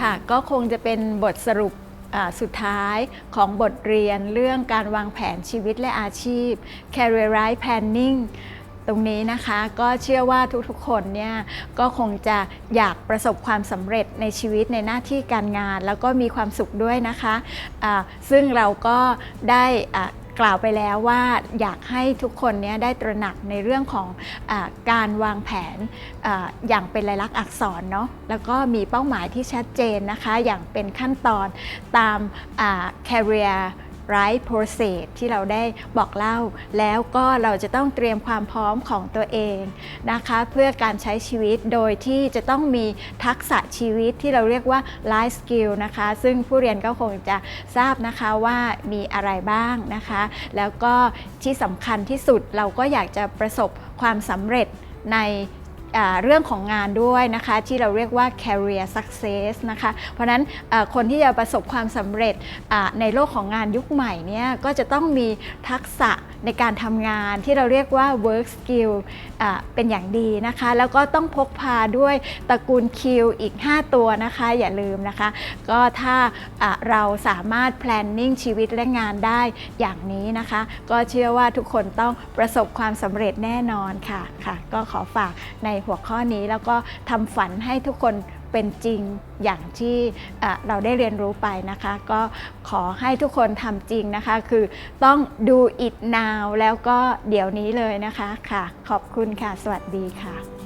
ค่ะก็คงจะเป็นบทสรุปสุดท้ายของบทเรียนเรื่องการวางแผนชีวิตและอาชีพ career right planning ตรงนี้นะคะก็เชื่อว่าทุกๆคนเนี่ยก็คงจะอยากประสบความสำเร็จในชีวิตในหน้าที่การงาน แล้วก็มีความสุขด้วยนะคะะซึ่งเราก็ได้อ่า กล่าวไปแล้วว่าอยากให้ทุกคนเนี้ได้ตระหนักในเรื่องของอการวางแผนออย่างเป็นลายลักษณ์อักษรเนาะแล้วก็มีเป้าหมายที่ชัดเจนนะคะ อย่างเป็นขั้นตอนตาม อ่า career right process ที่เราได้บอกเล่า แล้วก็เราจะต้องเตรียมความพร้อมของตัวเองนะคะ เพื่อการใช้ชีวิตโดยที่จะต้องมีทักษะชีวิตที่เราเรียกว่า life skill นะคะ ซึ่งผู้เรียนก็คงจะทราบนะคะว่ามีอะไรบ้างนะคะ แล้วก็ที่สำคัญที่สุดเราก็อยากจะประสบความสำเร็จใน เรื่องของงานด้วยนะคะ ที่เราเรียกว่า career success นะคะ เพราะนั้นคนที่จะประสบความสำเร็จในโลกของงานยุคใหม่เนี่ยก็จะต้องมีทักษะในการทำงานที่เราเรียกว่า work skill เป็นอย่างดีนะคะ แล้วก็ต้องพกพาด้วยตระกูล Q อีก 5 ตัวนะคะ อย่าลืมนะคะ ก็ถ้าเราสามารถ planning ชีวิตและงานได้อย่างนี้นะคะ ก็เชื่อว่าทุกคนต้องประสบความสำเร็จแน่นอนค่ะค่ะ ก็ขอฝากในหัวข้อนี้ แล้วก็ทำฝันให้ทุกคนเป็นจริงอย่างที่เราได้เรียนรู้ไปนะคะ ก็ขอให้ทุกคนทำจริงนะคะ คือต้องดู it now แล้วก็เดี๋ยวนี้เลยนะคะค่ะ ขอบคุณค่ะ สวัสดีค่ะ